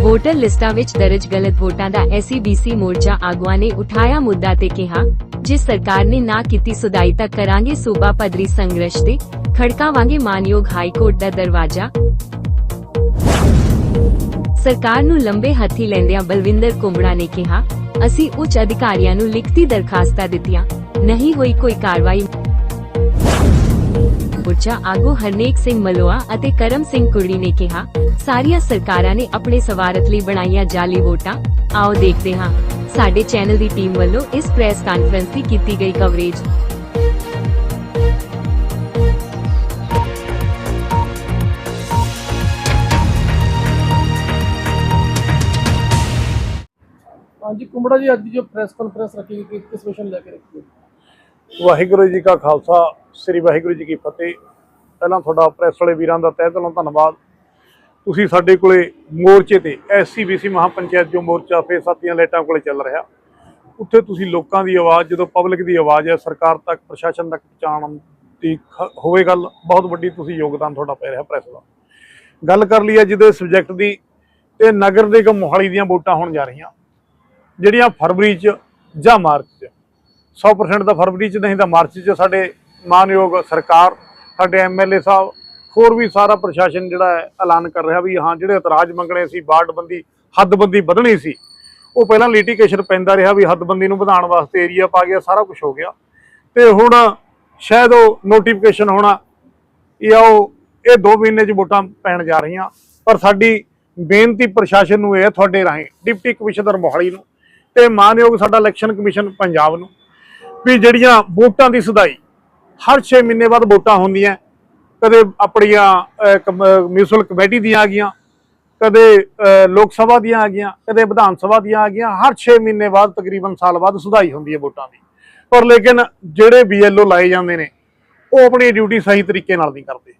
Voter ਲਿਸਟਾਂ ਵਿੱਚ ਦਰਜ ਗਲਤ ਵੋਟਾਂ ਦਾ ਐਸਸੀਬੀਸੀ ਮੋਰਚਾ ਆਗੂਆਂ ਨੇ ਉਠਾਇਆ ਮੁੱਦਾ ਤੇ ਕਿਹਾ ਜੇ ਸਰਕਾਰ ਨੇ ਨਾ ਕੀਤੀ ਸੁਧਾਈ ਤਾਂ ਕਰਾਂਗੇ ਸੂਬਾ ਪੱਧਰੀ ਸੰਘਰਸ਼ ਤੇ, ਖੜਕਾਵਾਂਗੇ ਮਾਨਯੋਗ ਹਾਈ ਕੋਰਟ ਦਾ ਦਰਵਾਜ਼ਾ। ਸਰਕਾਰ ਨੂੰ ਲੰਬੇ ਹੱਥੀ ਲੈਂਦਿਆਂ ਬਲਵਿੰਦਰ ਕੁੰਬੜਾ ਨੇ ਕਿਹਾ, ਅਸੀਂ ਉੱਚ ਅਧਿਕਾਰੀਆਂ ਨੂੰ ਲਿਖਤੀ ਦਰਖਾਸਤਾਂ ਦਿੱਤੀਆਂ, ਨਹੀਂ ਹੋਈ ਕੋਈ ਕਾਰਵਾਈ ਮੋਰਚਾ ਆਗੂ ਹਰਨੇਕ ਸਿੰਘ ਮਲੋਆ ਅਤੇ ਕਰਮ ਸਿੰਘ ਕੁਰੜੀ ਨੇ ਕਿਹਾ ਸਾਰੀਆਂ ਸਰਕਾਰਾਂ ਨੇ ਆਪਣੇ ਸਵਾਰਥ ਲਈ ਬਣਾਈਆਂ ਜਾਲੀ ਵੋਟਾਂ। ਆਓ ਦੇਖਦੇ ਹਾਂ। ਸਾਡੇ ਚੈਨਲ ਦੀ ਟੀਮ ਵੱਲੋਂ ਇਸ ਪ੍ਰੈਸ ਕਾਨਫਰੰਸ ਦੀ ਕੀਤੀ ਗਈ ਕਵਰੇਜ। ਹਾਂਜੀ ਕੁੰਬੜਾ ਜੀ ਅੱਜ ਜੋ ਪ੍ਰੈਸ ਕਾਨਫਰੰਸ ਰੱਖੀ ਗਈ ਕਿਸ- ਕਿਸ ਵਿਸ਼ੇ ਨੂੰ ਲੈ ਕੇ ਰੱਖੀ ਗਈ? ਵਾਹਿਗੁਰੂ ਜੀ ਕਾ ਖਾਲਸਾ ਸ੍ਰੀ ਵਾਹਿਗੁਰੂ ਜੀ ਕੀ ਫਤਿਹ। ਪਹਿਲਾਂ ਤੁਹਾਡਾ ਪ੍ਰੈਸ ਵਾਲੇ ਵੀਰਾਂ ਦਾ ਤਹਿ ਦਿਲੋਂ ਧੰਨਵਾਦ। ਤੁਸੀਂ ਸਾਡੇ ਕੋਲੇ ਮੋਰਚੇ ਤੇ ਐਸਸੀਬੀਸੀ ਮਹਾਪੰਚਾਇਤ ਜੋ ਮੋਰਚਾ ਫੇ ਸਾਥੀਆਂ ਲਾਈਟਾਂ ਕੋਲੇ ਚੱਲ ਰਿਹਾ, ਉੱਥੇ ਤੁਸੀਂ ਲੋਕਾਂ ਦੀ ਆਵਾਜ਼, ਜਦੋਂ ਪਬਲਿਕ ਦੀ ਆਵਾਜ਼ ਹੈ, ਸਰਕਾਰ ਤੱਕ, ਪ੍ਰਸ਼ਾਸਨ ਤੱਕ ਪਹੁੰਚਾਉਣ ਦੀ ਖ- ਹੋਵੇ ਗੱਲ, ਬਹੁਤ ਵੱਡੀ ਤੁਸੀਂ ਯੋਗਦਾਨ ਤੁਹਾਡਾ ਪੈ ਰਿਹਾ ਪ੍ਰੈਸ ਦਾ। ਗੱਲ ਕਰ ਲਈ ਹੈ ਜਿਹਦੇ ਸਬਜੈਕਟ ਦੀ ਇਹ ਨਗਰ ਨਿਗਮ ਮੋਹਾਲੀ ਦੀਆਂ ਵੋਟਾਂ ਹੋਣ ਜਾ ਰਹੀਆਂ। ਜਿਹੜੀਆਂ ਫਰਵਰੀ 'ਚ ਜਾਂ ਮਾਰਚ 'ਚ। 100% ਤਾਂ ਫਰਵਰੀ 'ਚ ਨਹੀਂ ਤਾਂ ਮਾਰਚ 'ਚ ਸਾਡੇ ਮਾਨਯੋਗ ਸਰਕਾਰ, ਸਾਡੇ ਐਮਐਲਏ ਸਾਹਿਬ, ਹੋਰ ਵੀ ਸਾਰਾ ਪ੍ਰਸ਼ਾਸਨ ਜਿਹੜਾ ਹੈ, ਐਲਾਨ ਕਰ ਰਿਹਾ ਵੀ ਹਾਂ, ਜਿਹੜੇ ਇਤਰਾਜ਼ ਮੰਗਣੇ ਸੀ ਵਾਰਡਬੰਦੀ ਹੱਦਬੰਦੀ ਵਧਣੀ ਸੀ, ਉਹ ਪਹਿਲਾਂ ਲਿਟੀਗੇਸ਼ਨ ਪੈਂਦਾ ਰਿਹਾ ਵੀ ਹੱਦਬੰਦੀ ਨੂੰ ਵਧਾਉਣ ਵਾਸਤੇ ਏਰੀਆ ਪਾ ਗਿਆ, ਸਾਰਾ ਕੁਝ ਹੋ ਗਿਆ। ਤੇ ਹੁਣ ਸ਼ਾਇਦ ਉਹ ਨੋਟੀਫਿਕੇਸ਼ਨ ਹੋਣਾ, ਜਾਂ ਉਹ ਇਹ 2 ਮਹੀਨੇ 'ਚ ਵੋਟਾਂ ਪੈਣ ਜਾ ਰਹੀਆਂ। ਪਰ ਸਾਡੀ ਬੇਨਤੀ ਪ੍ਰਸ਼ਾਸਨ ਨੂੰ ਇਹ ਹੈ, ਤੁਹਾਡੇ ਰਾਹੀਂ, ਡਿਪਟੀ ਕਮਿਸ਼ਨਰ ਮੋਹਾਲੀ ਨੂੰ, ਤੇ ਮਾਨਯੋਗ ਸਾਡਾ ਇਲੈਕਸ਼ਨ ਕਮਿਸ਼ਨ ਪੰਜਾਬ ਨੂੰ, ਵੀ ਜਿਹੜੀਆਂ ਵੋਟਾਂ ਦੀ ਸੁਧਾਈ ਹਰ 6 ਮਹੀਨੇ ਬਾਅਦ ਵੋਟਾਂ ਹੁੰਦੀਆਂ। ਕਦੇ ਆਪਣੀਆਂ ਮਿਊਨਿਸਪਲ ਕਮੇਟੀ ਦੀਆਂ ਆ ਗਈਆਂ, ਕਦੇ ਲੋਕ ਸਭਾ ਦੀਆਂ ਆ ਗਈਆਂ, ਕਦੇ ਵਿਧਾਨ ਸਭਾ ਦੀਆਂ ਆ ਗਈਆਂ, ਹਰ 6 ਮਹੀਨੇ ਬਾਅਦ ਤਕਰੀਬਨ ਸਾਲ ਬਾਅਦ ਸੁਧਾਈ ਹੁੰਦੀ ਹੈ ਵੋਟਾਂ ਦੀ। ਪਰ ਲੇਕਿਨ ਜਿਹੜੇ ਬੀਐਲਓ ਲਾਏ ਜਾਂਦੇ ਨੇ, ਉਹ ਆਪਣੀ ਡਿਊਟੀ ਸਹੀ ਤਰੀਕੇ ਨਾਲ ਨਹੀਂ ਕਰਦੇ।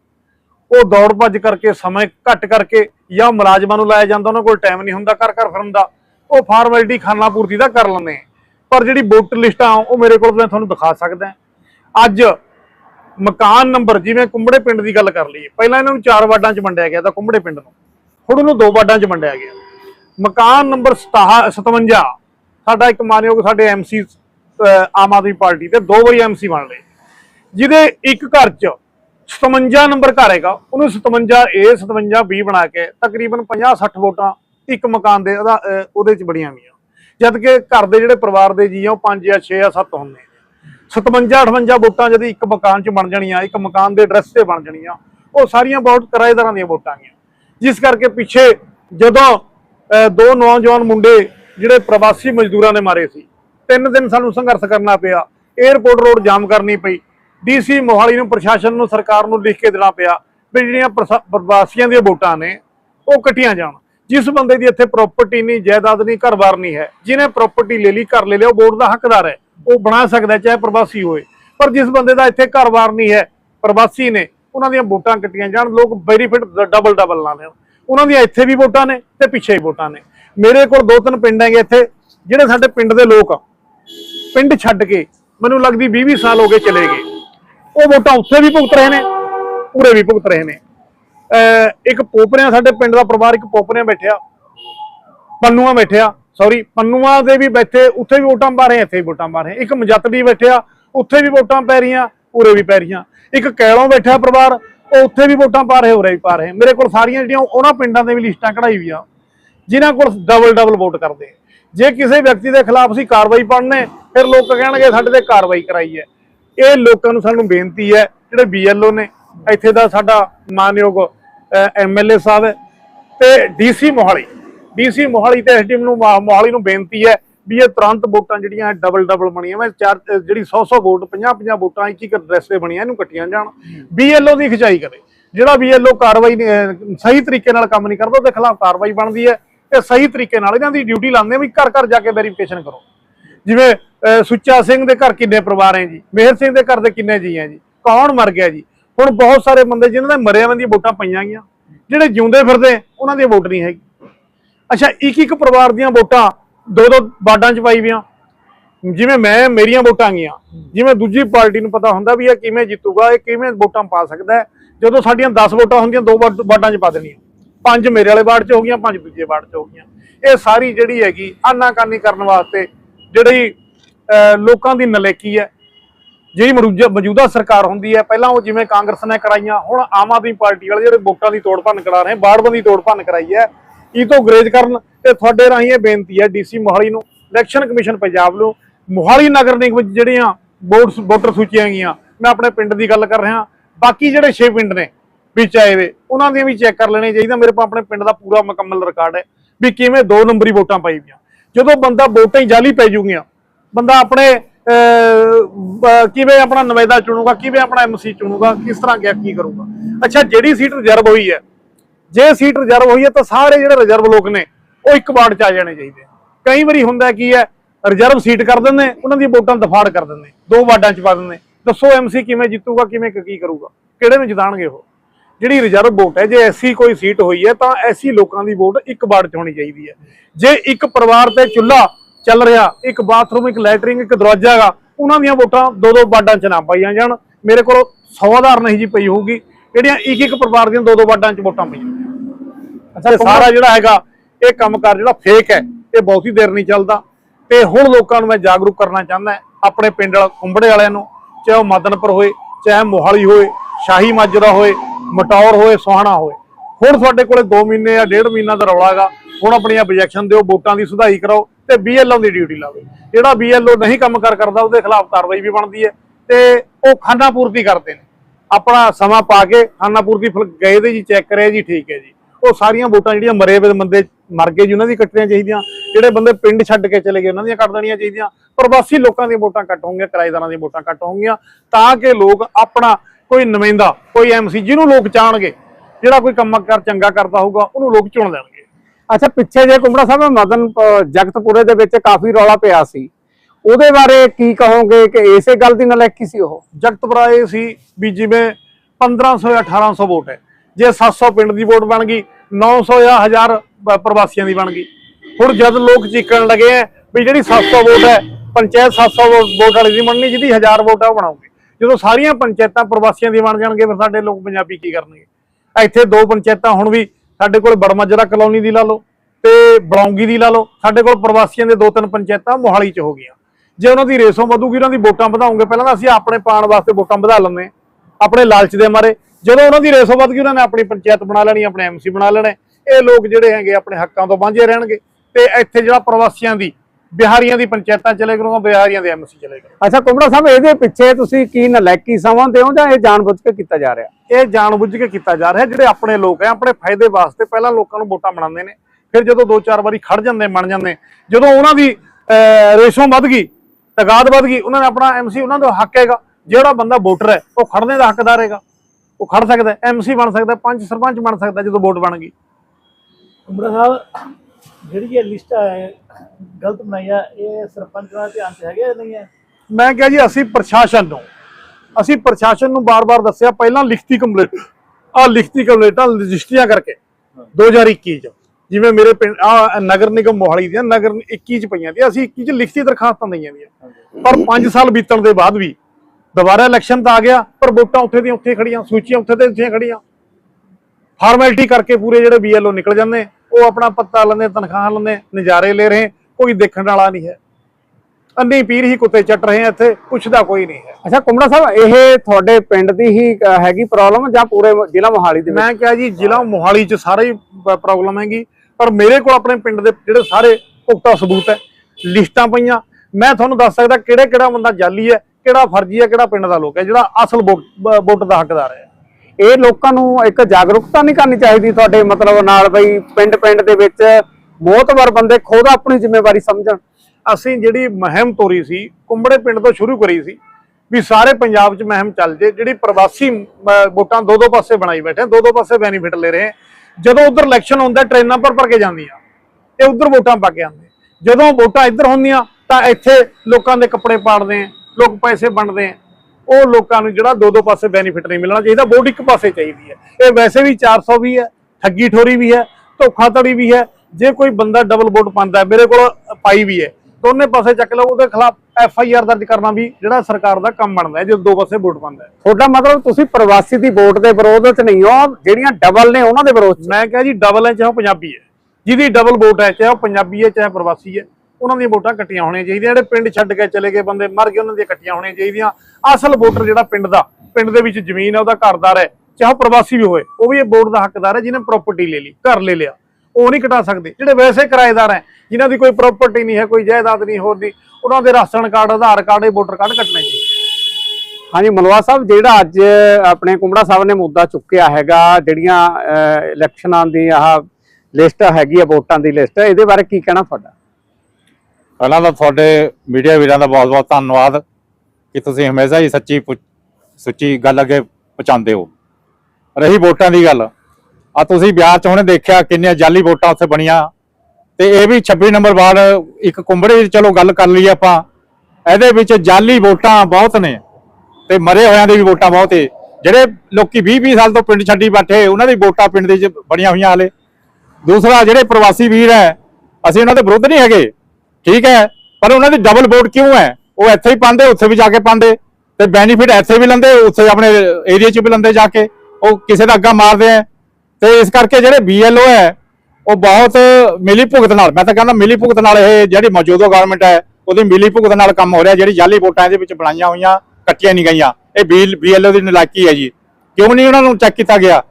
ਉਹ ਦੌੜ ਭੱਜ ਕਰਕੇ, ਸਮਾਂ ਘੱਟ ਕਰਕੇ ਜਾਂ ਮੁਲਾਜ਼ਮਾਂ ਨੂੰ ਲਾਇਆ ਜਾਂਦਾ, ਉਹਨਾਂ ਕੋਲ ਟਾਈਮ ਨਹੀਂ ਹੁੰਦਾ ਘਰ ਘਰ ਫਿਰਨ ਦਾ, ਉਹ ਫਾਰਮੈਲਿਟੀ ਖਾਨਾ ਪੂਰਤੀ ਦਾ ਕਰ ਲੈਂਦੇ ਪਰ ਜਿਹੜੀ ਵੋਟਰ ਲਿਸਟਾਂ, ਉਹ ਮੇਰੇ ਕੋਲ ਮੈਂ ਤੁਹਾਨੂੰ ਦਿਖਾ ਸਕਦਾ। ਅੱਜ ਮਕਾਨ ਨੰਬਰ, ਜਿਵੇਂ ਕੁੰਬੜੇ ਪਿੰਡ ਦੀ ਗੱਲ ਕਰ ਲਈਏ। ਪਹਿਲਾਂ ਇਹਨਾਂ ਨੂੰ ਚਾਰ ਵਾਰਡਾਂ 'ਚ ਵੰਡਿਆ ਗਿਆ ਤਾਂ ਕੁੰਬੜੇ ਪਿੰਡ ਨੂੰ। ਹੁਣ ਉਹਨੂੰ ਦੋ ਵਾਰਡਾਂ 'ਚ ਵੰਡਿਆ ਗਿਆ। ਮਕਾਨ ਨੰਬਰ 57 57 ਸਾਡਾ ਇੱਕ ਮਾਨਯੋਗ ਸਾਡੇ ਐਮਸੀ ਆਮ ਆਦਮੀ ਪਾਰਟੀ ਤੇ ਦੋ ਵਾਰੀ ਐਮਸੀ ਬਣ ਲਏ। ਜਿਹਦੇ ਇੱਕ ਘਰ 'ਚ 57 ਨੰਬਰ ਘਰ ਹੈਗਾ, ਉਹਨੂੰ 57 ਏ 57 ਬੀ ਬਣਾ ਕੇ ਤਕਰੀਬਨ 50 60 ਵੋਟਾਂ ਇੱਕ ਮਕਾਨ ਦੇ ਉਹਦਾ ਉਹਦੇ 'ਚ ਬੜੀਆਂ ਗਈਆਂ ਜਦ ਕਿ ਘਰ ਦੇ ਜਿਹੜੇ ਪਰਿਵਾਰ ਦੇ ਜੀ ਆ, ਉਹ 5 ਜਾਂ 6 ਜਾਂ 7 ਹੁੰਦੇ 57 58 ਵੋਟਾਂ ਜਦ ਇੱਕ ਮਕਾਨ 'ਚ ਬਣ ਜਾਣੀਆਂ, ਇੱਕ ਮਕਾਨ ਦੇ ਐਡਰੈਸ ਤੇ ਬਣ ਜਾਣੀਆਂ, ਉਹ ਸਾਰੀਆਂ ਬਹੁਤ ਕਿਰਾਏਦਾਰਾਂ ਦੀਆਂ ਵੋਟਾਂ ਗਈਆਂ। ਜਿਸ ਕਰਕੇ ਪਿੱਛੇ ਜਦੋਂ ਦੋ ਨੌਜਵਾਨ ਮੁੰਡੇ ਜਿਹੜੇ ਪ੍ਰਵਾਸੀ ਮਜ਼ਦੂਰਾਂ ਨੇ ਮਾਰੇ ਸੀ, ਤਿੰਨ ਦਿਨ ਸਾਨੂੰ ਸੰਘਰਸ਼ ਕਰਨਾ ਪਿਆ 에ਅਰਪੋਰਟ ਰੋਡ ਜਾਮ ਕਰਨੀ ਪਈ ਡੀਸੀ ਮੋਹਾਲੀ ਨੂੰ, ਪ੍ਰਸ਼ਾਸਨ ਨੂੰ, ਸਰਕਾਰ ਨੂੰ ਲਿਖ ਕੇ ਦੇਣਾ ਪਿਆ ਵੀ ਜਿਹੜੀਆਂ ਪ੍ਰਸਾ- ਪ੍ਰਵਾਸੀਆਂ ਦੀਆਂ ਵੋਟਾਂ ਨੇ, ਉਹ ਕੱਟੀਆਂ ਜਾਣ। ਜਿਸ ਬੰਦੇ ਦੀ ਇੱਥੇ ਪ੍ਰਾਪਰਟੀ ਨਹੀਂ, ਜਾਇਦਾਦ ਨਹੀਂ, ਘਰ-ਬਾਰ ਨਹੀਂ ਹੈ, ਜਿਹਨੇ ਪ੍ਰਾਪਰਟੀ ਲੈ ਲਈ, ਘਰ ਲੈ ਲਿਆ, ਉਹ ਵੋਟ ਦਾ ਹੱਕਦਾਰ ਹੈ। ਉਹ ਬਣਾ ਸਕਦਾ ਚਾਹੇ ਪ੍ਰਵਾਸੀ ਹੋਏ। ਪਰ ਜਿਸ ਬੰਦੇ ਦਾ ਇੱਥੇ ਘਰ-ਬਾਰ ਨਹੀਂ ਹੈ, ਪ੍ਰਵਾਸੀ ਨੇ, ਉਹਨਾਂ ਦੀਆਂ ਵੋਟਾਂ ਕੱਟੀਆਂ ਜਾਣ, ਲੋਕ ਬੈਨੀਫਿਟ ਡਬਲ ਡਬਲ ਲਾ ਲੈਣ ਉਹਨਾਂ ਦੀਆਂ ਇੱਥੇ ਵੀ ਵੋਟਾਂ ਨੇ ਤੇ ਪਿੱਛੇ ਵੀ ਵੋਟਾਂ ਨੇ। ਮੇਰੇ ਕੋਲ ਦੋ ਤਿੰਨ ਪਿੰਡ ਹੈਗੇ ਇੱਥੇ, ਜਿਹੜੇ ਸਾਡੇ ਪਿੰਡ ਦੇ ਲੋਕ ਪਿੰਡ ਛੱਡ ਕੇ ਮੈਨੂੰ ਲੱਗਦੀ 20 20 ਸਾਲ ਹੋ ਗਏ ਚਲੇ ਗਏ। ਉਹ ਵੋਟਾਂ ਉੱਥੇ ਵੀ ਭੁਗਤ ਰਹੇ ਨੇ, ਉਰੇ ਵੀ ਭੁਗਤ ਰਹੇ ਨੇ। ਇੱਕ ਪੋਪਰਿਆਂ, ਸਾਡੇ ਪਿੰਡ ਦਾ ਪਰਿਵਾਰ ਇੱਕ ਪੋਪਰਿਆਂ ਬੈਠਿਆ, ਪੰਨੂਆਂ ਬੈਠਿਆ। ਸੌਰੀ ਪੰਨੂਆਂ ਦੇ ਵੀ ਬੈਠੇ, ਉੱਥੇ ਵੀ ਵੋਟਾਂ ਪਾ ਰਹੇ ਇੱਥੇ ਵੀ ਵੋਟਾਂ ਪਾ ਰਹੇ ਇੱਕ ਮਜਤੜੀ ਬੈਠਿਆ ਉੱਥੇ ਵੀ ਵੋਟਾਂ ਪੈ ਰਹੀਆਂ, ਉਰੇ ਵੀ ਪੈ ਰਹੀਆਂ। ਇੱਕ ਕੈਲੋਂ ਬੈਠਾ ਪਰਿਵਾਰ, ਉਹ ਉੱਥੇ ਵੀ ਵੋਟਾਂ ਪਾ ਰਹੇ, ਉਰੇ ਵੀ ਪਾ ਰਹੇ। ਮੇਰੇ ਕੋਲ ਸਾਰੀਆਂ ਜਿਹੜੀਆਂ ਉਹਨਾਂ ਪਿੰਡਾਂ ਦੇ ਵੀ ਲਿਸਟਾਂ ਕਢਾਈ ਵੀ ਆ ਜਿਨ੍ਹਾਂ ਕੋਲ ਡਬਲ ਡਬਲ ਵੋਟ ਕਰਦੇ ਜੇ ਕਿਸੇ ਵਿਅਕਤੀ ਦੇ ਖਿਲਾਫ ਅਸੀਂ ਕਾਰਵਾਈ ਪੜਨੇ ਫਿਰ ਲੋਕ ਕਹਿਣਗੇ, ਸਾਡੇ ਤੇ ਕਾਰਵਾਈ ਕਰਾਈ ਹੈ। ਇਹ ਲੋਕਾਂ ਨੂੰ ਸਾਨੂੰ ਬੇਨਤੀ ਹੈ, ਜਿਹੜੇ ਬੀਐਲਓ ਨੇ, ਇੱਥੇ ਦਾ ਸਾਡਾ ਮਾਨਯੋਗ ਐਮਐਲਏ ਸਾਹਿਬ ਹੈ ਤੇ ਡੀਸੀ ਮੋਹਾਲੀ। ਡੀਸੀ ਮੋਹਾਲੀ ਤੇ ਐਸਡੀਐਮ ਨੂੰ ਮਾ- ਮੋਹਾਲੀ ਨੂੰ ਬੇਨਤੀ ਹੈ ਵੀ ਇਹ ਤੁਰੰਤ ਵੋਟਾਂ ਜਿਹੜੀਆਂ ਡਬਲ ਡਬਲ ਬਣੀਆਂ ਮੈਂ ਚਾਰ ਜਿਹੜੀ 100 100 ਵੋਟ 50 50 ਵੋਟਾਂ ਇੱਕ ਇੱਕ ਐਡਰੈਸ ਤੇ ਬਣੀਆਂ ਇਹਨੂੰ ਕੱਟੀਆਂ ਜਾਣ। ਬੀਐਲਓ ਦੀ ਖਿਚਾਈ ਕਰੇ। ਜਿਹੜਾ ਬੀਐਲਓ ਕਾਰਵਾਈ ਨਹੀਂ, ਸਹੀ ਤਰੀਕੇ ਨਾਲ ਕੰਮ ਨਹੀਂ ਕਰਦਾ ਉਹਦੇ ਖਿਲਾਫ ਕਾਰਵਾਈ ਬਣਦੀ ਹੈ ਤੇ ਸਹੀ ਤਰੀਕੇ ਨਾਲ ਇਹਨਾਂ ਦੀ ਡਿਊਟੀ ਲਾਉਂਦੇ ਆ ਵੀ ਘਰ ਘਰ ਜਾ ਕੇ ਵੈਰੀਫਿਕੇਸ਼ਨ ਕਰੋ। ਜਿਵੇਂ ਸੁੱਚਾ ਸਿੰਘ ਦੇ ਘਰ ਕਿੰਨੇ ਪਰਿਵਾਰ ਹੈ ਜੀ? ਮਿਹਰ ਸਿੰਘ ਦੇ ਘਰ ਦੇ ਕਿੰਨੇ ਜੀ ਹੈ ਜੀ? ਕੌਣ ਮਰ ਗਿਆ ਜੀ? ਹੁਣ ਬਹੁਤ ਸਾਰੇ ਬੰਦੇ ਜਿਨ੍ਹਾਂ ਦੇ ਮਰਿਆਂ ਦੀਆਂ ਵੋਟਾਂ ਪਈਆਂ ਗਈਆਂ ਜਿਹੜੇ ਜਿਉਂਦੇ ਫਿਰਦੇ ਉਹਨਾਂ ਦੀ ਵੋਟ ਨਹੀਂ ਹੈਗੀ। ਅੱਛਾ ਇੱਕ ਇੱਕ ਪਰਿਵਾਰ ਦੀਆਂ ਵੋਟਾਂ ਦੋ ਦੋ ਵਾਰਡਾਂ 'ਚ ਪਾਈ ਵੀਆਂ। ਜਿਵੇਂ ਮੈਂ, ਮੇਰੀਆਂ ਵੋਟਾਂ ਗਈਆਂ। ਜਿਵੇਂ ਦੂਜੀ ਪਾਰਟੀ ਨੂੰ ਪਤਾ ਹੁੰਦਾ ਵੀ ਇਹ ਕਿਵੇਂ ਜਿੱਤੂਗਾ, ਇਹ ਕਿਵੇਂ ਵੋਟਾਂ ਪਾ ਸਕਦਾ ਜਦੋਂ ਸਾਡੀਆਂ 10 ਵੋਟਾਂ ਹੁੰਦੀਆਂ, ਦੋ ਵਾਰਡ- ਵਾਰਡਾਂ 'ਚ ਪਾ ਦੇਣੀਆਂ। ਪੰਜ ਮੇਰੇ ਵਾਲੇ ਵਾਰਡ 'ਚ ਹੋ ਗਈਆਂ, ਪੰਜ ਦੂਜੇ ਵਾਰਡ 'ਚ ਹੋ ਗਈਆਂ। ਇਹ ਸਾਰੀ ਜਿਹੜੀ ਹੈਗੀ, ਆਨਾਕਾਨੀ ਕਰਨ ਵਾਸਤੇ ਜਿਹੜੀ ਲੋਕਾਂ ਦੀ ਨਲੇਕੀ ਹੈ, ਜਿਹੜੀ ਮਰੂਜਾ, ਮੌਜੂਦਾ ਸਰਕਾਰ ਹੁੰਦੀ ਹੈ, ਪਹਿਲਾਂ ਉਹ ਜਿਵੇਂ ਕਾਂਗਰਸ ਨੇ ਕਰਾਈਆਂ, ਹੁਣ ਆਮ ਆਦਮੀ ਪਾਰਟੀ ਵਾਲੇ ਜਿਹੜੇ ਵੋਟਾਂ ਦੀ ਤੋੜ ਭੰਨ ਕਰਾ ਰਹੇ ਬਾੜਬੰਦੀ ਤੋੜ ਭੰਨ ਕਰਾਈ ਹੈ ਇਹ ਤੋਂ ਗਰੇਜ ਕਰਨ ਤੇ ਤੁਹਾਡੇ ਰਾਹੀਂ ਇਹ ਬੇਨਤੀ ਹੈ ਡੀਸੀ ਮੋਹਾਲੀ ਨੂੰ, ਇਲੈਕਸ਼ਨ ਕਮਿਸ਼ਨ ਪੰਜਾਬ ਨੂੰ, ਮੋਹਾਲੀ ਨਗਰ ਨਿਗਮ ਵਿੱਚ ਜਿਹੜੀਆਂ ਵੋਟਸ, ਵੋਟਰ ਸੂਚੀਆਂ ਗਈਆਂ ਮੈਂ ਆਪਣੇ ਪਿੰਡ ਦੀ ਗੱਲ ਕਰ ਰਿਹਾ, ਬਾਕੀ ਜਿਹੜੇ 6 ਪਿੰਡ ਨੇ ਵਿੱਚ ਆਏ ਵੇ ਉਹਨਾਂ ਦੀਆਂ ਵੀ ਚੈੱਕ ਕਰ ਲੈਣੇ ਚਾਹੀਦਾ ਮੇਰੇ ਕੋਲ ਆਪਣੇ ਪਿੰਡ ਦਾ ਪੂਰਾ ਮੁਕੰਮਲ ਰਿਕਾਰਡ ਹੈ ਵੀ ਕਿਵੇਂ ਦੋ ਨੰਬਰੀ ਵੋਟਾਂ ਪਾਈ ਗਈਆਂ ਜਦੋਂ ਬੰਦਾ ਵੋਟਾਂ ਹੀ ਜਾਲੀ ਪੈ ਜੂਗੀਆਂ ਬੰਦਾ ਆਪਣੇ ਕਿਵੇਂ ਆਪਣਾ ਨੁਮਾਇੰਦਾ ਚੁਣੂਗਾ, ਕਿਵੇਂ ਆਪਣਾ ਐਮਸੀ ਚੁਣੂਗਾ, ਕਿਸ ਤਰ੍ਹਾਂ ਗਿਆ ਕੀ ਕਰੂਗਾ। ਅੱਛਾ, ਜਿਹੜੀ ਸੀਟ ਰਿਜ਼ਰਵ ਹੋਈ ਹੈ ਜੇ ਸੀਟ ਰਿਜ਼ਰਵ ਹੋਈ ਹੈ ਤਾਂ ਸਾਰੇ ਜਿਹੜੇ ਰਿਜ਼ਰਵ ਲੋਕ ਨੇ, ਉਹ ਇੱਕ ਵਾਰਡ 'ਚ ਆ ਜਾਣੇ ਚਾਹੀਦੇ ਕਈ ਵਾਰੀ ਹੁੰਦਾ ਕੀ ਹੈ ਰਿਜ਼ਰਵ ਸੀਟ ਕਰ ਦਿੰਦੇ, ਉਹਨਾਂ ਦੀ ਵੋਟਾਂ ਦਫਾੜ ਕਰ ਦਿੰਦੇ, ਦੋ ਵਾਰਡਾਂ 'ਚ ਪਾ ਦਿੰਦੇ। ਦੱਸੋ ਐਮਸੀ ਕਿਵੇਂ ਜਿੱਤੂਗਾ, ਕਿਵੇਂ ਕੀ ਕਰੂਗਾ, ਕਿਹੜੇ ਨੂੰ ਜਿਤਾਣਗੇ ਉਹ? ਜਿਹੜੀ ਰਿਜ਼ਰਵ ਵੋਟ ਹੈ, ਜੇ ਐਸੀ ਕੋਈ ਸੀਟ ਹੋਈ ਹੈ, ਤਾਂ ਐਸੀ ਲੋਕਾਂ ਦੀ ਵੋਟ ਇੱਕ ਵਾਰਡ 'ਚ ਹੋਣੀ ਚਾਹੀਦੀ ਹੈ। ਜੇ ਇੱਕ ਪਰਿਵਾਰ ਤੇ ਚੁੱਲ੍ਹਾ ਚੱਲ ਰਿਹਾ, ਇੱਕ ਬਾਥਰੂਮ ਇੱਕ ਲੈਟਰਿੰਗ ਇੱਕ ਦਰਵਾਜ਼ਾ ਹੈਗਾ, ਉਹਨਾਂ ਦੀਆਂ ਵੋਟਾਂ ਦੋ ਦੋ ਵਾਰਡਾਂ 'ਚ ਨਾ ਪਾਈਆਂ ਜਾਣ। ਮੇਰੇ ਕੋਲ 100 ਆਧਾਰ ਨਹੀਂ ਜੀ ਪਈ ਹੋਊਗੀ। ਜਿਹੜੀਆਂ ਇੱਕ ਇੱਕ ਪਰਿਵਾਰ ਦੀਆਂ ਦੋ ਦੋ ਵਾਰਡਾਂ 'ਚ ਵੋਟਾਂ ਪਈਆਂ। ਅੱਛਾ ਸਾਰਾ ਜਿਹੜਾ ਹੈਗਾ ਇਹ ਕੰਮਕਾਰ ਜਿਹੜਾ ਫੇਕ ਹੈ ਇਹ ਬਹੁਤੀ ਦੇਰ ਨਹੀਂ ਚੱਲਦਾ। ਤੇ ਹੁਣ ਲੋਕਾਂ ਨੂੰ ਮੈਂ ਜਾਗਰੂਕ ਕਰਨਾ ਚਾਹੁੰਦਾ ਆਪਣੇ ਪਿੰਡ ਵਾਲਾ ਕੁੰਬੜੇ ਵਾਲਿਆਂ ਨੂੰ ਚਾਹੇ ਉਹ ਮਦਨਪੁਰ ਹੋਏ ਚਾਹੇ ਮੋਹਾਲੀ ਹੋਏ ਸ਼ਾਹੀ ਮਾਜਰਾ ਹੋਏ ਮਟੌਰ ਹੋਏ ਸੋਹਣਾ ਹੋਏ। ਹੁਣ ਤੁਹਾਡੇ ਕੋਲੇ 2 ਮਹੀਨੇ ਜਾਂ ਡੇਢ ਮਹੀਨਾ ਦਾ ਰੌਲਾ ਹੈਗਾ ਹੁਣ ਆਪਣੀਆਂ objection ਦਿਓ ਵੋਟਾਂ ਦੀ ਸੁਧਾਈ ਕਰਾਓ ਤੇ ਬੀਐਲਓ ਦੀ ਡਿਊਟੀ ਲਾਵੇ ਜਿਹੜਾ ਬੀਐਲਓ ਨਹੀਂ ਕੰਮ ਕਰ ਕਰਦਾ ਉਹਦੇ ਖਿਲਾਫ ਕਾਰਵਾਈ ਵੀ ਬਣਦੀ ਹੈ ਤੇ ਉਹ ਖਾਨਾ ਪੂਰਤੀ ਕਰਦੇ ਨੇ। ਆਪਣਾ ਸਮਾਂ ਪਾ ਕੇ ਖਾਨਾ ਪੂਰਤੀ ਗਏ ਦੇ ਜੀ ਚੈੱਕ ਕਰਿਆ ਜੀ ਠੀਕ ਹੈ ਜੀ। ਉਹ ਸਾਰੀਆਂ ਵੋਟਾਂ ਜਿਹੜੀਆਂ ਮਰੇ ਹੋਏ ਬੰਦੇ ਮਰ ਗਏ ਜੀ ਉਹਨਾਂ ਦੀ ਕੱਟਣੀਆਂ ਚਾਹੀਦੀਆਂ। ਜਿਹੜੇ ਬੰਦੇ ਪਿੰਡ ਛੱਡ ਕੇ ਚਲੇ ਗਏ ਉਹਨਾਂ ਦੀਆਂ ਕੱਟ ਦੇਣੀਆਂ ਚਾਹੀਦੀਆਂ। ਪ੍ਰਵਾਸੀ ਲੋਕਾਂ ਦੀਆਂ ਵੋਟਾਂ ਕੱਟ ਹੋਣਗੀਆਂ ਕਿਰਾਏਦਾਰਾਂ ਦੀਆਂ ਵੋਟਾਂ ਕੱਟ ਹੋਣਗੀਆਂ ਤਾਂ ਕਿ ਲੋਕ ਆਪਣਾ ਕੋਈ ਨੁਮਾਇੰਦਾ ਕੋਈ ਐਮਸੀ ਜਿਹਨੂੰ ਲੋਕ ਚਾਹਣਗੇ ਜਿਹੜਾ ਕੋਈ ਕੰਮ ਕਰ ਚੰਗਾ ਕਰਦਾ ਹੋਊਗਾ ਉਹਨੂੰ ਲੋਕ ਚੁਣ ਲੈਣਗੇ। ਅੱਛਾ ਪਿੱਛੇ ਜੇ ਕੁੰਬੜਾ ਸਾਹਿਬ ਮਦਨ ਜਗਤਪੁਰੇ ਦੇ ਵਿੱਚ ਕਾਫੀ ਰੌਲਾ ਪਿਆ ਸੀ। ਉਹਦੇ ਬਾਰੇ ਕੀ ਕਹੋਗੇ ਕਿ ਇਸੇ ਗੱਲ ਦੀ ਨਲਾਇਕੀ ਸੀ ਉਹ? ਜਗਤਪੁਰਾ ਇਹ ਸੀ ਵੀ ਜਿਵੇਂ 1500 ਜਾਂ 1800 ਵੋਟ ਹੈ। ਜੇ 700 ਪਿੰਡ ਦੀ ਵੋਟ ਬਣ ਗਈ 900 ਜਾਂ 1000 ਪ੍ਰਵਾਸੀਆਂ ਦੀ ਬਣ ਗਈ। ਹੁਣ ਜਦ ਲੋਕ ਚੀਕਣ ਲੱਗੇ ਆ ਵੀ ਜਿਹੜੀ 700 ਵੋਟ ਹੈ ਪੰਚਾਇਤ 700 ਵੋ- ਵੋਟ ਵਾਲੀ ਦੀ ਬਣਨੀ ਜਿਹਦੀ 1000 ਵੋਟ ਆ ਉਹ ਬਣਾਉਂਗੇ। ਜਦੋਂ ਸਾਰੀਆਂ ਪੰਚਾਇਤਾਂ ਪ੍ਰਵਾਸੀਆਂ ਦੀ ਬਣ ਜਾਣਗੇ ਫਿਰ ਸਾਡੇ ਲੋਕ ਪੰਜਾਬੀ ਕੀ ਕਰਨਗੇ? ਇੱਥੇ ਦੋ ਪੰਚਾਇਤਾਂ ਹੁਣ ਵੀ ਸਾਡੇ ਕੋਲ ਬੜਮਜਰਾ ਕਲੋਨੀ ਦੀ ਲਾ ਲਓ ਤੇ ਬਲੌਂਗੀ ਦੀ ਲਾ ਲਓ। ਸਾਡੇ ਕੋਲ ਪ੍ਰਵਾਸੀਆਂ ਦੇ ਦੋ ਤਿੰਨ ਪੰਚਾਇਤਾਂ ਮੋਹਾਲੀ 'ਚ ਹੋ ਗਈਆਂ। ਜੇ ਉਹਨਾਂ ਦੀ ਰੇਸੋਂ ਵਧੂਗੀ ਉਹਨਾਂ ਦੀ ਵੋਟਾਂ ਵਧਾਉਂਗੇ। ਪਹਿਲਾਂ ਤਾਂ ਅਸੀਂ ਆਪਣੇ ਪਾਣ ਵਾਸਤੇ ਵੋਟਾਂ ਵਧਾ ਲੈਂਦੇ ਹਾਂ, ਆਪਣੇ ਲਾਲਚ ਦੇ ਮਾਰੇ ਜਦੋਂ ਉਹਨਾਂ ਦੀ ਰੇਸੋਂ ਵਧ ਗਈ ਉਹਨਾਂ ਨੇ ਆਪਣੀ ਪੰਚਾਇਤ ਬਣਾ ਲੈਣੀ ਆਪਣੇ ਐਮਸੀ ਬਣਾ ਲੈਣੇ। ਇਹ ਲੋਕ ਜਿਹੜੇ ਹੈਗੇ ਆਪਣੇ ਹੱਕਾਂ ਤੋਂ ਵਾਂਝੇ ਰਹਿਣਗੇ ਤੇ ਇੱਥੇ ਜਿਹੜਾ ਪ੍ਰਵਾਸੀਆਂ ਦੀ ਬਿਹਾਰੀਆਂ ਦੀ ਪੰਚਾਇਤਾਂ ਚਲੇ ਕਰੂਗਾ ਬਿਹਾਰੀਆਂ ਦੇ ਐਮਸੀ ਚਲੇ ਕਰੂਗਾ। ਅੱਛਾ ਕੁੰਬੜਾ ਸਾਹਿਬ ਇਹਦੇ ਪਿੱਛੇ ਤੁਸੀਂ ਕੀ ਨਲਾਇਕੀ ਸਮਝਦੇ ਹੋ ਜਾਂ ਇਹ ਜਾਣਬੁੱਝ ਕੇ ਕੀਤਾ ਜਾ ਰਿਹਾ? ਇਹ ਜਾਣਬੁੱਝ ਕੇ ਕੀਤਾ ਜਾ ਰਿਹਾ ਜਿਹੜੇ ਆਪਣੇ ਲੋਕ ਹੈ ਆਪਣੇ ਫਾਇਦੇ ਵਾਸਤੇ ਪਹਿਲਾਂ ਲੋਕਾਂ ਨੂੰ ਵੋਟਾਂ ਬਣਾਉਂਦੇ ਨੇ ਫਿਰ ਜਦੋਂ ਦੋ ਚਾਰ ਵਾਰੀ ਖੜ ਜਾਂਦੇ ਬਣ ਜਾਂਦੇ ਜਦੋਂ ਉਹਨਾਂ ਦੀ ਰੇਸ਼ੋ ਵੱਧ ਗਈ ਤਗਾਦ ਵੱਧ ਗਈ ਉਹਨਾਂ ਨੇ ਆਪਣਾ ਐਮਸੀ ਉਹਨਾਂ ਦਾ ਹੱਕ ਹੈਗਾ ਜਿਹੜਾ ਬੰਦਾ ਵੋਟਰ ਹੈ ਉਹ ਖੜਨੇ ਦਾ ਹੱਕਦਾਰ ਹੈਗਾ। ਉਹ ਖੜ ਸਕਦਾ ਐਮਸੀ ਬਣ ਸਕਦਾ ਪੰਚ ਸਰਪੰਚ ਬਣ ਸਕਦਾ ਜਦੋਂ ਵੋਟ ਬਣ ਗਈ। ਕੁੰਬੜਾ ਸਾਹਿਬ ਜਿਹੜੀ ਇਹ ਲਿਸਟ ਹੈ ਗਲਤ ਬਣਾਈ ਆ ਇਹ ਸਰਪੰਚਾਂ ਦੇ ਧਿਆਨ 'ਚ ਹੈਗੇ ਨਹੀਂ ਹੈ? ਮੈਂ ਕਿਹਾ ਜੀ ਅਸੀਂ ਪ੍ਰਸ਼ਾਸਨ ਨੂੰ ਅਸੀਂ ਪ੍ਰਸ਼ਾਸਨ ਨੂੰ ਬਾਰ-ਬਾਰ ਦੱਸਿਆ ਪਹਿਲਾਂ ਲਿਖਤੀ ਕੰਪਲੇਂਟ ਆ ਲਿਖਤੀ ਕੰਪਲੇਂਟਾਂ ਰਜਿਸਟਰੀਆਂ ਕਰਕੇ 2021 ਚ ਜਿਵੇਂ ਮੇਰੇ ਪਿੰਡ ਆ ਨਗਰ ਨਿਗਮ ਮੋਹਾਲੀ ਦੀਆਂ ਨਗਰ 21 ਚ ਪਈਆਂ ਦੀ ਅਸੀਂ 21 ਚ ਲਿਖਤੀ ਦਰਖਾਸਤਾਂ ਦਈਆਂ ਦੀਆਂ। ਪਰ 5 ਸਾਲ ਬੀਤਣ ਦੇ ਬਾਅਦ ਵੀ ਦੁਬਾਰਾ ਇਲੈਕਸ਼ਨ ਤਾਂ ਆ ਗਿਆ ਪਰ ਵੋਟਾਂ ਉੱਥੇ ਦੀਆਂ ਉੱਥੇ ਖੜੀਆਂ ਸੂਚੀਆਂ ਉੱਥੇ ਤੇ ਉੱਥੇ ਖੜੀਆਂ ਫਾਰਮੈਲਿਟੀ ਕਰਕੇ ਪੂਰੇ ਜਿਹੜੇ ਬੀਐਲਓ ਨਿਕਲ ਜਾਂਦੇ ਉਹ ਆਪਣਾ ਪੱਤਾ ਲੈਂਦੇ ਤਨਖਾਹ ਲੈਂਦੇ ਨਜ਼ਾਰੇ ਲੈ ਰਹੇ ਕੋਈ ਦੇਖਣ ਵਾਲਾ ਨਹੀਂ ਹੈ। ਅੰਨੀ ਪੀਰ ਹੀ ਕੁੱਤੇ ਚੱਟ ਰਹੇ ਆ ਇੱਥੇ ਪੁੱਛਦਾ ਕੋਈ ਨਹੀਂ ਹੈ। ਅੱਛਾ ਕੁੰਬੜਾ ਸਾਹਿਬ ਇਹ ਤੁਹਾਡੇ ਪਿੰਡ ਦੀ ਹੀ ਹੈਗੀ ਪ੍ਰੋਬਲਮ ਜਾਂ ਪੂਰੇ ਜ਼ਿਲ੍ਹਾ ਮੋਹਾਲੀ ਦੇ ਮੈਂ ਕਿਹਾ ਜੀ ਜ਼ਿਲ੍ਹਾ ਮੋਹਾਲੀ ਚ ਸਾਰਾ ਹੀ ਪ੍ਰੋਬਲਮ ਹੈਗੀ ਪਰ ਮੇਰੇ ਕੋਲ ਆਪਣੇ ਪਿੰਡ ਦੇ ਜਿਹੜੇ ਸਾਰੇ ਪੁਖਤਾ ਸਬੂਤ ਹੈ ਲਿਸਟਾਂ ਪਈਆਂ। ਮੈਂ ਤੁਹਾਨੂੰ ਦੱਸ ਸਕਦਾ ਕਿਹੜੇ ਕਿਹੜਾ ਬੰਦਾ ਜਾਲੀ ਹੈ ਕਿਹੜਾ ਫਰਜ਼ੀ ਹੈ, ਕਿਹੜਾ ਪਿੰਡ ਦਾ ਲੋਕ ਹੈ, ਜਿਹੜਾ ਅਸਲ ਵੋਟ ਵੋਟ ਦਾ ਹੱਕਦਾਰ ਹੈ। ਇਹ ਲੋਕਾਂ ਨੂੰ ਇੱਕ ਜਾਗਰੂਕਤਾ ਨਹੀਂ ਕਰਨੀ ਚਾਹੀਦੀ ਤੁਹਾਡੇ ਮਤਲਬ ਨਾਲ ਬਈ ਪਿੰਡ ਪਿੰਡ ਦੇ ਵਿੱਚ ਮੋਤਬਰ ਬੰਦੇ ਖੁਦ ਆਪਣੀ ਜ਼ਿੰਮੇਵਾਰੀ ਸਮਝਣ। ਅਸੀਂ ਜਿਹੜੀ ਮੁਹਿੰਮ ਤੋਰੀ ਸੀ, ਕੁੰਬੜੇ ਪਿੰਡ ਤੋਂ ਸ਼ੁਰੂ ਕਰੀ ਸੀ, ਵੀ ਸਾਰੇ ਪੰਜਾਬ 'ਚ ਮਹਿਮ ਚੱਲ ਜੇ, ਜਿਹੜੀ ਪ੍ਰਵਾਸੀ ਵੋਟਾਂ ਦੋ ਦੋ ਪਾਸੇ ਬਣਾਈ ਬੈਠੇ ਦੋ ਦੋ ਪਾਸੇ ਬੈਨੀਫਿਟ ਲੈ ਰਹੇ, ਜਦੋਂ ਉਧਰ ਇਲੈਕਸ਼ਨ ਹੁੰਦਾ ਟ੍ਰੇਨਾਂ ਪਰ ਭਰ ਕੇ ਜਾਂਦੀਆਂ, ਇਹ ਉਧਰ ਵੋਟਾਂ ਪਾ ਕੇ ਆਉਂਦੇ। ਜਦੋਂ ਵੋਟਾਂ ਇੱਧਰ ਹੁੰਦੀਆਂ, ਤਾਂ ਇੱਥੇ ਲੋਕਾਂ ਦੇ ਕੱਪੜੇ ਪਾੜਦੇ ਆ ਲੋਕ ਪੈਸੇ ਵੰਡਦੇ ਆ। ਉਹ ਲੋਕਾਂ ਨੂੰ ਜਿਹੜਾ ਦੋ ਦੋ ਪਾਸੇ ਬੈਨੀਫਿਟ ਨਹੀਂ ਮਿਲਣਾ ਚਾਹੀਦਾ ਵੋਟ ਇੱਕ ਪਾਸੇ ਚਾਹੀਦੀ ਹੈ। ਇਹ ਵੈਸੇ ਵੀ 400 ਵੀ ਹੈ ਠੱਗੀ ਠੋਰੀ ਵੀ ਹੈ ਧੋਖਾਧੜੀ ਵੀ ਹੈ। ਜੇ ਕੋਈ ਬੰਦਾ ਡਬਲ ਵੋਟ ਪਾਉਂਦਾ ਮੇਰੇ ਕੋਲ ਪਾਈ ਵੀ ਹੈ ਦੋਨੇ ਪਾਸੇ ਚੱਕ ਲਓ ਉਹਦੇ ਖਿਲਾਫ ਐਫ ਆਈ ਆਰ ਦਰਜ ਕਰਨਾ ਵੀ ਜਿਹੜਾ ਸਰਕਾਰ ਦਾ ਕੰਮ ਬਣਦਾ ਜਦੋਂ ਦੋ ਪਾਸੇ ਵੋਟ ਪਾਉਂਦਾ ਤੁਹਾਡਾ ਮਤਲਬ ਤੁਸੀਂ ਪ੍ਰਵਾਸੀ ਦੀ ਵੋਟ ਦੇ ਵਿਰੋਧ ਵਿੱਚ ਨਹੀਂ ਹੋ ਜਿਹੜੀਆਂ ਡਬਲ ਨੇ ਉਹਨਾਂ ਦੇ ਵਿਰੋਧ ਮੈਂ ਕਿਹਾ ਜੀ ਡਬਲ ਹੈ ਚਾਹੇ ਪੰਜਾਬੀ ਹੈ। ਜਿਹਦੀ ਡਬਲ ਵੋਟ ਹੈ ਚਾਹੇ ਉਹ ਪੰਜਾਬੀ ਹੈ ਚਾਹੇ ਪ੍ਰਵਾਸੀ ਹੈ। ਉਹਨਾਂ ਦੀਆਂ ਵੋਟਾਂ ਕੱਟੀਆਂ ਹੋਣੀਆਂ ਚਾਹੀਦੀਆਂ, ਜਿਹੜੇ ਪਿੰਡ ਛੱਡ ਕੇ ਚਲੇ ਗਏ ਬੰਦੇ, ਮਰ ਗਏ ਉਹਨਾਂ ਦੀਆਂ ਕੱਟੀਆਂ ਹੋਣੀਆਂ ਚਾਹੀਦੀਆਂ। ਅਸਲ ਵੋਟਰ ਜਿਹੜਾ ਪਿੰਡ ਦਾ, ਪਿੰਡ ਦੇ ਵਿੱਚ ਜ਼ਮੀਨ ਹੈ, ਉਹਦਾ ਘਰਦਾਰ ਹੈ, ਚਾਹੇ ਉਹ ਪ੍ਰਵਾਸੀ ਵੀ ਹੋਏ ਉਹ ਵੀ ਇਹ ਵੋਟ ਦਾ ਹੱਕਦਾਰ ਹੈ, ਜਿਹਨੇ ਪ੍ਰਾਪਰਟੀ ਲੈ ਲਈ, ਘਰ ਲੈ ਲਿਆ। ਉਹ ਨਹੀਂ ਕਟਾ ਸਕਦੇ। ਜਿਹੜੇ ਵੈਸੇ ਕਿਰਾਏਦਾਰ ਹੈ, ਜਿਨ੍ਹਾਂ ਦੀ ਕੋਈ ਪ੍ਰਾਪਰਟੀ ਨਹੀਂ ਹੈ, ਕੋਈ ਜਾਇਦਾਦ ਨਹੀਂ ਹੋਰ ਦੀ, ਉਹਨਾਂ ਦੇ ਰਾਸ਼ਨ ਕਾਰਡ, ਆਧਾਰ ਕਾਰਡ ਇਹ ਵੋਟਰ ਕਾਰਡ ਕੱਟਣੇ ਚਾਹੀਦੇ। ਹਾਂਜੀ ਮਲਵਾ ਸਾਹਿਬ, ਜਿਹੜਾ ਅੱਜ ਆਪਣੇ ਕੁੰਬੜਾ ਸਾਹਿਬ ਨੇ ਮੁੱਦਾ ਚੁੱਕਿਆ ਹੈਗਾ, ਜਿਹੜੀਆਂ ਇਲੈਕਸ਼ਨਾਂ ਦੀ ਆਹ ਲਿਸਟ ਹੈਗੀ ਆ, ਵੋਟਾਂ ਦੀ ਲਿਸਟ ਇਹਦੇ ਬਾਰੇ ਕੀ ਕਹਿਣਾ ਤੁਹਾਡਾ? ਪਹਿਲਾਂ ਤਾਂ ਤੁਹਾਡੇ ਮੀਡੀਆ ਵੀਰਾਂ ਦਾ ਬਹੁਤ-ਬਹੁਤ ਧੰਨਵਾਦ ਕਿ ਤੁਸੀਂ ਹਮੇਸ਼ਾ ਹੀ ਸੱਚੀ ਪੁ- ਸੱਚੀ ਗੱਲ ਅੱਗੇ ਪਹੁੰਚਾਉਂਦੇ ਹੋ। ਰਹੀ ਵੋਟਾਂ ਦੀ ਗੱਲ। ਆ ਤੁਸੀਂ ਵਿਆਹ ਚ ਹੁਣੇ ਦੇਖਿਆ ਕਿੰਨੀਆਂ ਜਾਲੀ ਵੋਟਾਂ ਉੱਥੇ ਬਣੀਆਂ। ਤੇ ਇਹ ਵੀ 26 ਨੰਬਰ ਵਾਰਡ ਇੱਕ ਕੁੰਬੜੇ ਚਲੋ ਗੱਲ ਕਰ ਲਈਏ ਆਪਾਂ। ਇਹਦੇ ਵਿੱਚ ਜਾਲੀ ਵੋਟਾਂ ਬਹੁਤ ਨੇ ਤੇ ਮਰੇ ਹੋਇਆਂ ਦੀ ਵੀ ਵੋਟਾਂ ਬਹੁਤ ਏ। ਜਿਹੜੇ ਲੋਕੀ 20 20 ਸਾਲ ਤੋਂ ਪਿੰਡ ਛੱਡੀ ਬੈਠੇ, ਉਹਨਾਂ ਦੀ ਵੋਟਾਂ ਪਿੰਡ ਦੇ ਵਿੱਚ ਬਣੀਆਂ ਹੋਈਆਂ ਹਾਲੇ। ਦੂਸਰਾ ਜਿਹੜੇ ਪ੍ਰਵਾਸੀ ਵੀਰ ਹੈ, ਅਸੀਂ ਉਹਨਾਂ ਦੇ ਵਿਰੁੱਧ ਨਹੀਂ ਹੈਗੇ। ਠੀਕ ਹੈ, ਪਰ ਉਹਨਾਂ ਦੀ ਡਬਲ ਵੋਟ ਕਿਉਂ ਹੈ? ਉਹ ਇੱਥੇ ਹੀ ਪਾਉਂਦੇ, ਉੱਥੇ ਵੀ ਜਾ ਕੇ ਪਾਉਂਦੇ। ਤੇ ਬੈਨੀਫਿਟ ਇੱਥੇ ਵੀ ਲੈਂਦੇ, ਉੱਥੇ ਆਪਣੇ ਏਰੀਆ 'ਚ ਵੀ ਲੈਂਦੇ ਜਾ ਕੇ। ਉਹ ਕਿਸੇ ਦਾ ਅੱਗਾ ਮਾਰਦੇ ਆ ਤੇ ਇਸ ਕਰਕੇ ਜਿਹੜੇ ਬੀਐਲਓ ਹੈ, ਉਹ ਬਹੁਤ ਮਿਲੀ ਭੁਗਤ ਨਾਲ, ਮੈਂ ਤਾਂ ਕਹਿੰਦਾ ਮਿਲੀ ਭੁਗਤ ਨਾਲ ਇਹ ਜਿਹੜੀ ਮੌਜੂਦਾ ਗਵਰਨਮੈਂਟ ਹੈ, ਉਹਦੀ ਮਿਲੀ ਭੁਗਤ ਨਾਲ ਕੰਮ ਹੋ ਰਿਹਾ, ਜਿਹੜੀ ਜਾਲੀ ਵੋਟਾਂ ਇਹਦੇ ਵਿੱਚ ਬਣਾਈਆਂ ਹੋਈਆਂ, ਕੱਟੀਆਂ ਨਹੀਂ ਗਈਆਂ। ਇਹ ਬੀਐਲਓ ਦੀ ਨਲਾਇਕੀ ਹੈ ਜੀ। ਕਿਉਂ ਨਹੀਂ ਉਹਨਾਂ ਨੂੰ ਚੈੱਕ ਕੀਤਾ ਗਿਆ?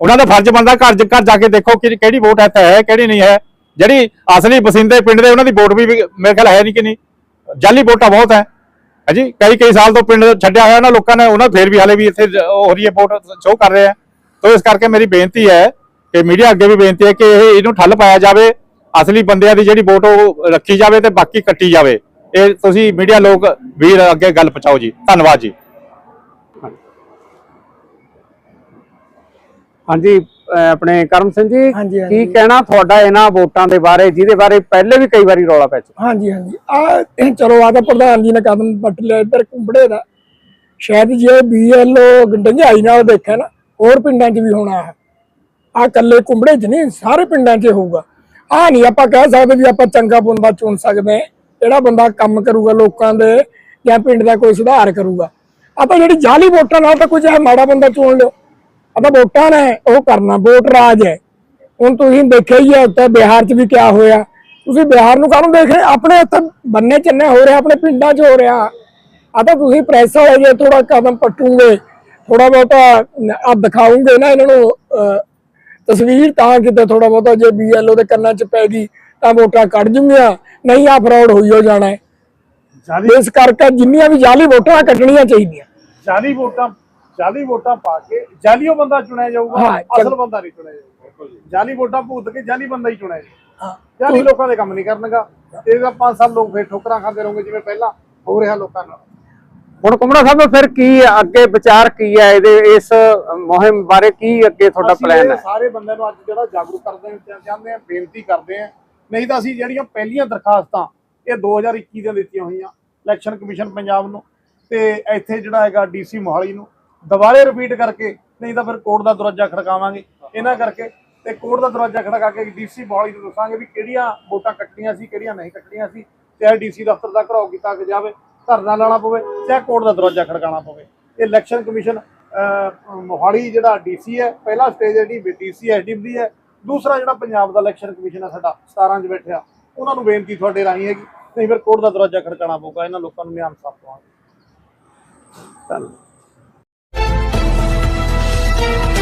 ਉਹਨਾਂ ਦਾ ਫਰਜ਼ ਬਣਦਾ ਘਰ ਘਰ ਜਾ ਕੇ ਦੇਖੋ ਕਿ ਕਿਹੜੀ ਵੋਟ ਇੱਥੇ ਹੈ, ਕਿਹੜੀ ਨਹੀਂ ਹੈ। ਜਿਹੜੀ ਅਸਲੀ ਬਸਿੰਦੇ ਪਿੰਡ ਦੇ ਉਹਨਾਂ ਦੀ ਵੋਟ ਵੀ ਮੇਰੇ ਖਿਆਲ ਹੈ ਨਹੀਂ ਕਿ ਨਹੀਂ। ਜਾਲੀ ਵੋਟਾਂ ਬਹੁਤ ਹੈ। ਹਾਂਜੀ, ਕਈ ਕਈ ਸਾਲ ਤੋਂ ਪਿੰਡ ਛੱਡਿਆ ਹੋਇਆ ਉਹਨਾਂ ਲੋਕਾਂ ਨੇ, ਉਹਨਾਂ ਫੇਰ ਵੀ ਹਾਲੇ ਵੀ ਇੱਥੇ ਹੋ ਰਹੀ ਹੈ ਵੋਟ ਸ਼ੋਅ ਕਰ ਰਹੇ ਆ ਤੋ ਇਸ ਕਰਕੇ ਮੇਰੀ ਬੇਨਤੀ ਹੈ ਕਿ ਮੀਡੀਆ ਅੱਗੇ ਵੀ ਬੇਨਤੀ ਹੈ ਕਿ ਇਹ ਇਹਨੂੰ ਠੱਲ ਪਾਇਆ ਜਾਵੇ, ਅਸਲੀ ਬੰਦਿਆਂ ਦੀ ਜਿਹੜੀ ਵੋਟ ਉਹ ਰੱਖੀ ਜਾਵੇ ਤੇ ਬਾਕੀ ਕੱਟੀ ਜਾਵੇ। ਇਹ ਤੁਸੀਂ ਮੀਡੀਆ ਲੋਕ ਵੀਰ ਅੱਗੇ ਗੱਲ ਪਹੁੰਚਾਓ ਜੀ। ਧੰਨਵਾਦ ਜੀ। ਹਾਂਜੀ ਆਪਣੇ ਕਰਮ ਸਿੰਘ ਜੀ ਹਾਂਜੀ, ਹਾਂਜੀ। ਕੀ ਕਹਿਣਾ ਤੁਹਾਡਾ ਇਹਨਾਂ ਵੋਟਾਂ ਦੇ ਬਾਰੇ ਜਿਹਦੇ ਬਾਰੇ ਪਹਿਲੇ ਵੀ ਕਈ ਵਾਰੀ ਰੌਲਾ ਪੈ ਚੁੱਕਾ? ਹਾਂਜੀ ਹਾਂਜੀ। ਆ ਚਲੋ ਆ ਤਾਂ ਪ੍ਰਧਾਨ ਜੀ ਨੇ ਕਦਮ ਪੱਟ ਲਿਆ ਇੱਧਰ ਕੁੰਬੜੇ ਦਾ। ਸ਼ਾਇਦ ਜੇ ਬੀਐਲਓ ਡੰਗਾਈ ਨਾਲ ਦੇਖਿਆ ਨਾ ਹੋਰ ਪਿੰਡਾਂ 'ਚ ਵੀ ਹੋਣਾ ਹੈ। ਆ ਕੱਲੇ ਕੁੰਬੜੇ 'ਚ ਨਹੀਂ ਸਾਰੇ ਪਿੰਡਾਂ 'ਚ ਹੋਊਗਾ। ਆ ਨਹੀਂ ਆਪਾਂ ਕਹਿ ਸਕਦੇ ਵੀ ਆਪਾਂ ਚੰਗਾ ਬੰਦਾ ਚੁਣ ਸਕਦੇ ਹਾਂ। ਜਿਹੜਾ ਬੰਦਾ ਕੰਮ ਕਰੂਗਾ ਲੋਕਾਂ ਦੇ ਜਾਂ ਪਿੰਡ ਦਾ ਕੋਈ ਸੁਧਾਰ ਕਰੂਗਾ। ਆਪਾਂ ਜਿਹੜੀ ਜਾਲੀ ਵੋਟਾਂ ਨਾਲ ਤਾਂ ਕੋਈ ਚਾਹੇ ਮਾੜਾ ਬੰਦਾ ਚੁਣ ਲਿਓ। ਆਪਾਂ ਵੋਟਾਂ ਨੇ ਉਹ ਕਰਨਾ ਵੋਟ ਰਾਜ ਹੈ। ਹੁਣ ਤੁਸੀਂ ਦੇਖਿਆ ਹੀ ਹੈ ਉੱਤੇ ਬਿਹਾਰ 'ਚ ਵੀ ਕਿਆ ਹੋਇਆ। ਤੁਸੀਂ ਬਿਹਾਰ ਨੂੰ ਕਾਹਨੂੰ ਦੇਖ ਰਹੇ? ਆਪਣੇ ਇੱਥੇ ਬੰਨੇ ਚੰਨੇ ਹੋ ਰਿਹਾ ਆਪਣੇ ਪਿੰਡਾਂ 'ਚ ਹੋ ਰਿਹਾ। ਆ ਤਾਂ ਤੁਸੀਂ ਪ੍ਰੈਸ ਵਾਲੇ ਜੇ ਥੋੜਾ ਕਦਮ ਪਟੂਗੇ ਥੋੜਾ ਬਹੁਤਾ ਆ ਦਿਖਾਉਂਗੇ ਨਾ ਇਹਨਾਂ ਨੂੰ ਤਸਵੀਰ ਤਾਂ ਕਿਤੇ ਥੋੜਾ ਬਹੁਤਾ ਜੇ ਬੀਐਲਓ ਦੇ ਕੰਨਾਂ 'ਚ ਪੈ ਗਈ ਤਾਂ ਵੋਟਾਂ ਕੱਢ ਜੂਗੀਆਂ। ਨਹੀਂ ਆ ਫਰਾਡ ਹੋਈ ਹੋ। ਜਾਣਾ ਇਸ ਕਰਕੇ ਜਿੰਨੀਆਂ ਵੀ ਜਾਲੀ ਵੋਟਾਂ ਕੱਢਣੀਆਂ ਚਾਹੀਦੀਆਂ। ਜਾਲੀ ਵੋਟਾਂ ਜਾਲੀ ਵੋਟਾਂ ਪਾ ਕੇ ਜਾਲੀਓ ਬੰਦਾ ਚੁਣਿਆ ਜਾਊਗਾ ਹਾਂ, ਚੱਲ- ਅਸਲ ਬੰਦਾ ਨਹੀਂ ਚੁਣਿਆ ਜਾਊਗਾ। ਜਾਲੀ ਵੋਟਾਂ ਭੁਗਤ ਕੇ ਜਾਲੀ ਬੰਦਾ ਹੀ ਚੁਣਿਆ ਜਾਊਗਾ ਹਾਂ। ਜਾਲੀ ਲੋਕਾਂ ਦੇ ਕੰਮ ਨਹੀਂ ਕਰਨਗਾ। ਤੇ ਇਹਦਾ 5 ਸਾਲ ਲੋਕ ਫੇਰ ਠੋਕਰਾਂ ਖਾਂਦੇ ਰਹੋਗੇ ਜਿਵੇਂ ਪਹਿਲਾਂ ਹੋ ਰਿਹਾ ਲੋਕਾਂ ਨਾਲ। ਹੁਣ ਕੁੰਬੜਾ ਸਾਹਿਬ ਫਿਰ ਕੀ ਅੱਗੇ ਵਿਚਾਰ ਕੀ ਹੈ ਇਹਦੇ ਇਸ ਮੁਹਿੰਮ ਬਾਰੇ ਕੀ ਅੱਗੇ ਤੁਹਾਡਾ ਅਸੀਂ ਪਲਾਨ ਇਹ ਹੈ? ਸਾਰੇ ਬੰਦਿਆਂ ਨੂੰ ਅੱਜ ਜਿਹੜਾ ਜਾਗਰੂਕ ਕਰਦੇ ਹਾਂ ਚਾਹੁੰਦੇ ਆ ਬੇਨਤੀ ਕਰਦੇ ਆ ਨਹੀਂ ਤਾਂ ਅਸੀਂ ਜਿਹੜੀਆਂ ਪਹਿਲੀਆਂ ਦਰਖਾਸਤਾਂ ਇਹ 2021 ਦੀਆਂ ਦਿੱਤੀਆਂ ਹੋਈਆਂ ਇਲੈਕਸ਼ਨ ਕਮਿਸ਼ਨ ਪੰਜਾਬ ਨੂੰ ਤੇ ਇੱਥੇ ਜਿਹੜਾ ਹੈਗਾ ਡੀਸੀ ਮੋਹਾਲੀ ਨੂੰ। ਦੁਬਾਰੇ ਰਿਪੀਟ ਕਰਕੇ, ਨਹੀਂ ਤਾਂ ਫਿਰ ਕੋਰਟ ਦਾ ਦਰਵਾਜ਼ਾ ਖੜਕਾਵਾਂਗੇ। ਇਹਨਾਂ ਕਰਕੇ ਤੇ ਕੋਰਟ ਦਾ ਦਰਵਾਜ਼ਾ ਖੜਕਾ ਕੇ ਡੀਸੀ ਮੋਹਾਲੀ ਨੂੰ ਦੱਸਾਂਗੇ ਵੀ ਕਿਹੜੀਆਂ ਵੋਟਾਂ ਕੱਟਣੀਆਂ ਸੀ, ਕਿਹੜੀਆਂ ਨਹੀਂ ਕੱਟਣੀਆਂ ਸੀ ਚਾਹੇ ਡੀਸੀ ਦਫ਼ਤਰ ਦਾ ਘਰਾਓ ਕੀਤਾ ਜਾਵੇ, ਧਰਨਾ ਲਾਣਾ ਪਵੇ ਚਾਹੇ ਕੋਰਟ ਦਾ ਦਰਵਾਜ਼ਾ ਖੜਕਾਣਾ ਪਵੇ। ਇਹ ਇਲੈਕਸ਼ਨ ਕਮਿਸ਼ਨ ਮੋਹਾਲੀ ਜਿਹੜਾ ਡੀਸੀ ਹੈ, ਪਹਿਲਾ ਸਟੇਜ ਜਿਹੜੀ ਡੀਸੀ ਐਸਡੀਐਮ ਦੀ ਹੈ, ਦੂਸਰਾ ਜਿਹੜਾ ਪੰਜਾਬ ਦਾ ਇਲੈਕਸ਼ਨ ਕਮਿਸ਼ਨ ਹੈ ਸਾਡਾ 17 ਚ ਬੈਠਿਆ, ਉਹਨਾਂ ਨੂੰ ਬੇਨਤੀ ਤੁਹਾਡੇ ਰਾਹੀਂ ਹੈਗੀ, ਨਹੀਂ ਫਿਰ ਕੋਰਟ ਦਾ ਦਰਵਾਜ਼ਾ ਖੜਕਾਣਾ ਪਊਗਾ, ਇਹਨਾਂ ਲੋਕਾਂ ਨੂੰ ਨਿਆਂ ਇਨਸਾਫ ਦਵਾਂਗੇ ਧੰਨਵਾਦ। Thank you.